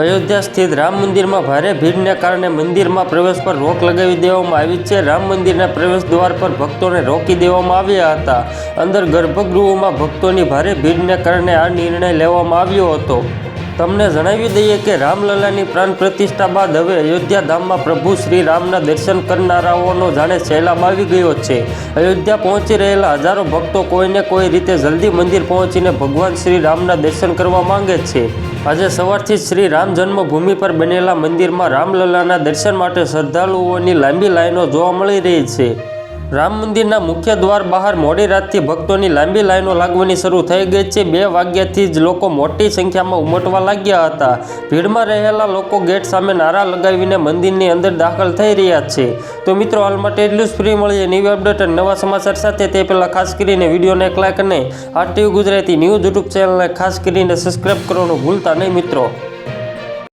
અયોધ્યા સ્થિત રામ મંદિરમાં ભારે ભીડને કારણે મંદિરમાં પ્રવેશ પર રોક લગાવી દેવામાં આવી છે. રામ મંદિરના પ્રવેશ દ્વાર પર ભક્તોને રોકી દેવામાં આવ્યા હતા. અંદર ગર્ભગૃહોમાં ભક્તોની ભારે ભીડને કારણે આ નિર્ણય લેવામાં આવ્યો હતો. તમને જણાવી દઈએ કે રામલલાની પ્રાણ પ્રતિષ્ઠા બાદ હવે અયોધ્યા ધામમાં પ્રભુ શ્રી રામના દર્શન કરનારાઓનો જાણે સહેલાબ આવી ગયો છે. અયોધ્યા પહોંચી રહેલા હજારો ભક્તો કોઈને કોઈ રીતે જલ્દી મંદિર પહોંચીને ભગવાન શ્રી રામના દર્શન કરવા માંગે છે. આજે સવારથી શ્રી રામ જન્મભૂમિ પર બનેલા મંદિરમાં રામલલાના દર્શન માટે શ્રદ્ધાળુઓની લાંબી લાઈનો જોવા મળી રહી છે. રામ મંદિરના મુખ્ય દ્વાર બહાર મોડી રાતથી ભક્તોની લાંબી લાઈનો લાગવાની શરૂ થઈ ગઈ છે. બે વાગ્યાથી જ લોકો મોટી સંખ્યામાં ઉમટવા લાગ્યા હતા. ભીડમાં રહેલા લોકો ગેટ સામે નારા લગાવીને મંદિરની અંદર દાખલ થઈ રહ્યા છે. તો મિત્રો, હાલ માટે એટલું જ. ફ્રી મળીએ ન્યૂ અપડેટ અને નવા સમાચાર સાથે. તે પહેલાં ખાસ કરીને વિડીયોને એક લાઈક અને આ ટીવી ગુજરાતી ન્યૂઝ યુટ્યુબ ચેનલને ખાસ કરીને સબસ્ક્રાઈબ કરવાનું ભૂલતા નહીં મિત્રો.